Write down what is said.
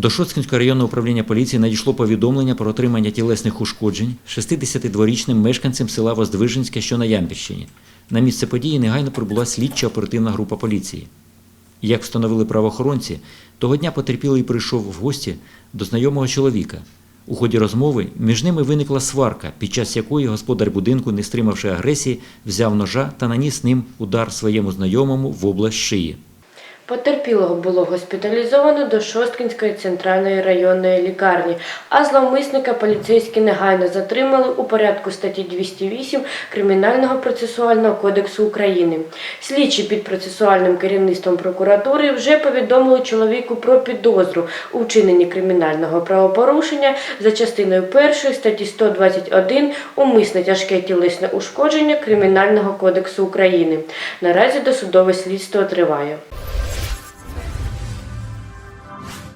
До Шоцкінського районного управління поліції надійшло повідомлення про отримання тілесних ушкоджень 62-річним мешканцем села Воздвиженське, що на Ямпільщині. На місце події негайно прибула слідча оперативна група поліції. Як встановили правоохоронці, того дня потерпілий прийшов в гості до знайомого чоловіка. У ході розмови між ними виникла сварка, під час якої господар будинку, не стримавши агресії, взяв ножа та наніс ним удар своєму знайомому в область шиї. Потерпілого було госпіталізовано до Шосткінської центральної районної лікарні, а зловмисника поліцейські негайно затримали у порядку статті 208 Кримінального процесуального кодексу України. Слідчі під процесуальним керівництвом прокуратури вже повідомили чоловіку про підозру у вчиненні кримінального правопорушення за частиною 1 статті 121 умисне тяжке тілесне ушкодження Кримінального кодексу України. Наразі досудове слідство триває.